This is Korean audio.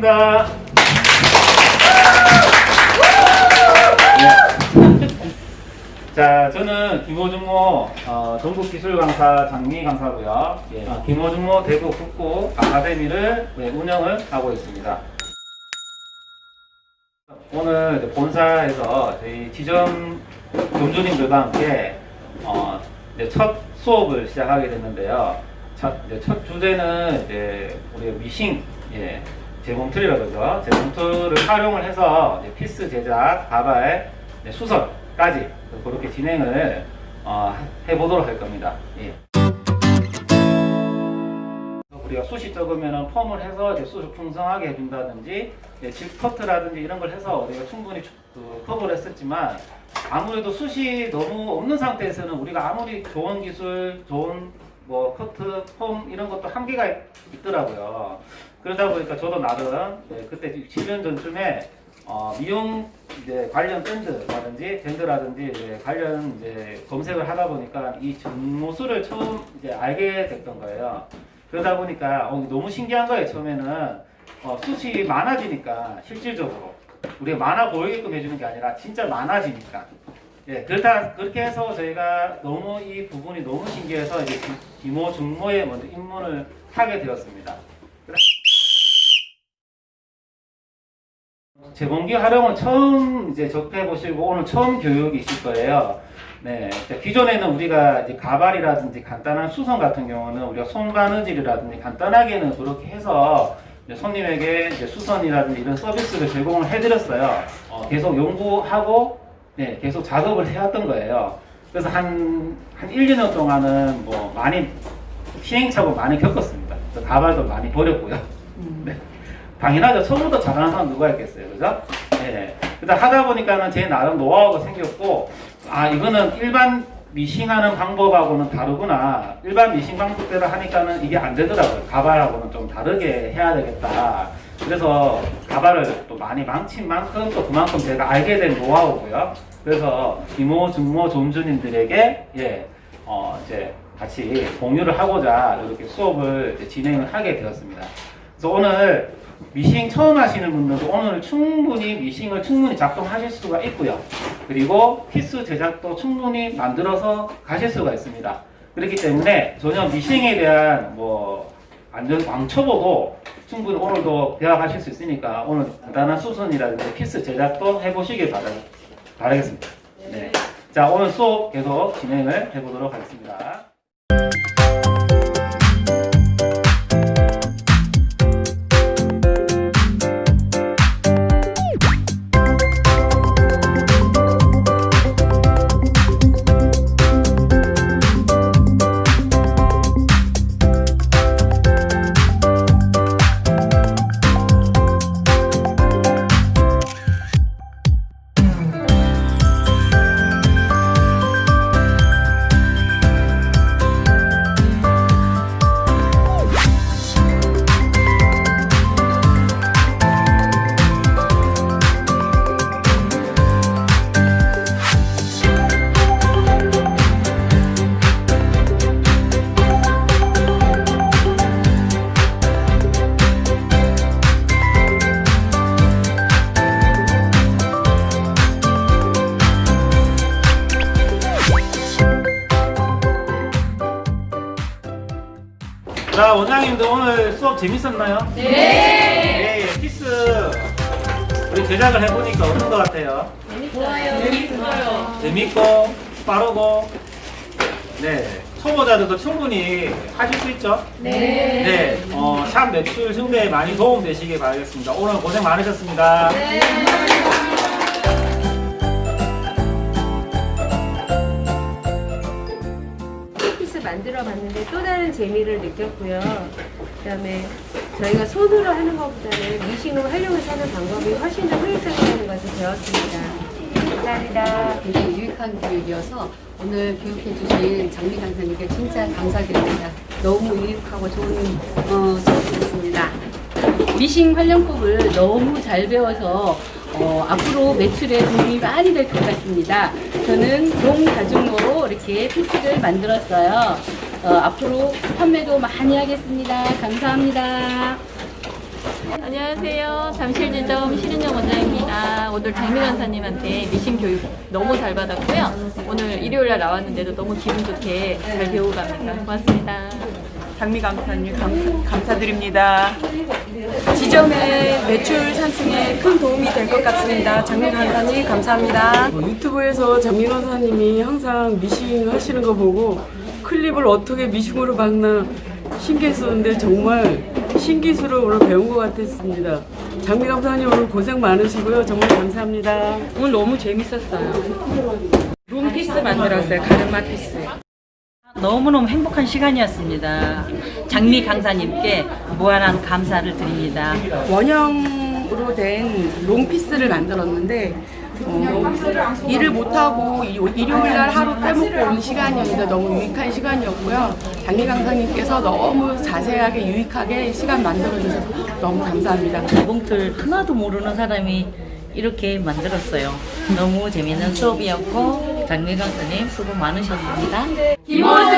네. 자, 저는 김호중모 어, 전국기술 강사 장미 강사고요. 예, 어, 김호중모 대구 국구 아카데미를 네, 운영을 하고 있습니다. 오늘 본사에서 저희 지점 교주님들과 함께 어, 첫 수업을 시작하게 됐는데요. 첫, 첫 주제는 이제 우리 미싱 예, 재봉틀이라고 그러죠. 재봉틀을 활용을 해서 피스 제작, 가발, 이제 수선까지 그렇게 진행을 어, 해보도록 할 겁니다. 예. 우리가 숱이 적으면 펌을 해서 이제 숱을 풍성하게 해준다든지 예, 집 커트라든지 이런 걸 해서 우리가 충분히 추- 그 커버를 했었지만 아무래도 숱이 너무 없는 상태에서는 우리가 아무리 좋은 기술, 좋은 뭐 커트, 펌 이런 것도 한계가 있- 있더라고요. 그러다 보니까 저도 나름 예, 그때 7년 전쯤에 어, 미용 이제 관련 밴드라든지 밴드라든지 이제 관련 이제 검색을 하다 보니까 이 정모수를 처음 이제 알게 됐던 거예요. 그러다 보니까 어, 너무 신기한 거예요. 처음에는 어, 숱이 많아지니까 실질적으로 우리가 많아 보이게끔 해주는 게 아니라 진짜 많아지니까. 예, 그렇다 그렇게 해서 저희가 너무 이 부분이 너무 신기해서 이제 기- 기모 중모에 먼저 입문을 하게 되었습니다. 재봉기 활용은 처음 이제 접해 보시고 오늘 처음 교육이 있을 거예요. 네, 이제 기존에는 우리가 이제 가발이라든지 간단한 수선 같은 경우는 우리가 손바느질이라든지 간단하게는 그렇게 해서 이제 손님에게 이제 수선이라든지 이런 서비스를 제공을 해드렸어요. 어, 계속 연구하고 네, 계속 작업을 해왔던 거예요. 그래서 한, 한 1, 2년 동안은 뭐 많이 시행착오 많이 겪었습니다. 가발도 많이 버렸고요. 네. 당연하죠. 처음부터 잘하는 사람 누가 있겠어요. 그죠? 예. 그다 하다 보니까는 제 나름 노하우가 생겼고, 아, 이거는 일반 미싱하는 방법하고는 다르구나. 일반 미싱 방법대로 하니까는 이게 안 되더라고요. 가발하고는 좀 다르게 해야 되겠다. 그래서 가발을 또 많이 망친 만큼 또 그만큼 제가 알게 된 노하우고요. 그래서 이모, 중모, 존주님들에게, 예, 어, 이제 같이 공유를 하고자 이렇게 수업을 진행을 하게 되었습니다. 그래서 오늘 미싱 처음 하시는 분들도 오늘 충분히 미싱을 충분히 작동하실 수가 있고요. 그리고 피스 제작도 충분히 만들어서 가실 수가 있습니다. 그렇기 때문에 전혀 미싱에 대한 뭐 완전 왕초보도 충분히 오늘도 배워가실 수 있으니까 오늘 간단한 수선이라든지 피스 제작도 해보시길 바라, 바라겠습니다. 네. 자, 오늘 수업 계속 진행을 해보도록 하겠습니다. 자, 원장님들 오늘 수업 재밌었나요? 네. 네, 키스 우리 제작을 해보니까 어떤 것 같아요? 좋아요. 재밌어요. 재밌고 빠르고 네 초보자들도 충분히 하실 수 있죠? 네. 네, 어, 샵 매출 증대에 많이 도움 되시길 바라겠습니다. 오늘 고생 많으셨습니다. 네. 재미를 느꼈고요. 그다음에 저희가 손으로 하는 것보다는 미싱으로 활용해서 하는 방법이 훨씬 더 효율적이라는 것을 배웠습니다. 감사합니다. 굉장히 유익한 교육이어서 오늘 교육해주신 장미 강사님께 진짜 감사드립니다. 너무 유익하고 좋은 어, 수업이었습니다. 미싱 활용법을 너무 잘 배워서 어, 앞으로 매출에 도움이 많이 될 것 같습니다. 저는 동다중으로 이렇게 피스를 만들었어요. 어, 앞으로 판매도 많이 하겠습니다. 감사합니다. 안녕하세요. 잠실지점 신은영 원장입니다. 오늘 장미 강사님한테 미신 교육 너무 잘 받았고요. 오늘 일요일 날 나왔는데도 너무 기분 좋게 잘 배우고 갑니다. 고맙습니다. 장미 감사님 감, 감사드립니다. 지점의 매출 상승에 큰 도움이 될 것 같습니다. 장미 강사님 감사합니다. 유튜브에서 장민 원 사님이 항상 미싱 하시는 거 보고 클립을 어떻게 미싱으로 박나 신기했었는데 정말 신기술을 오늘 배운 것 같았습니다. 장미 감사님 오늘 고생 많으시고요. 정말 감사합니다. 오늘 너무 재밌었어요. 룸피스 만들었어요. 가르마 피스. 너무너무 행복한 시간이었습니다. 장미 강사님께 무한한 감사를 드립니다. 원형으로 된 롱피스를 만들었는데 어, 일을 못하고 일- 일요일 날 하루 빼먹고 온 시간이었는데 너무 유익한 시간이었고요. 장미 강사님께서 너무 자세하게 유익하게 시간 만들어주셔서 너무 감사합니다. 개봉틀 하나도 모르는 사람이 이렇게 만들었어요. 너무 재미있는 수업이었고 장미 강사님 수고 많으셨습니다. 화이팅!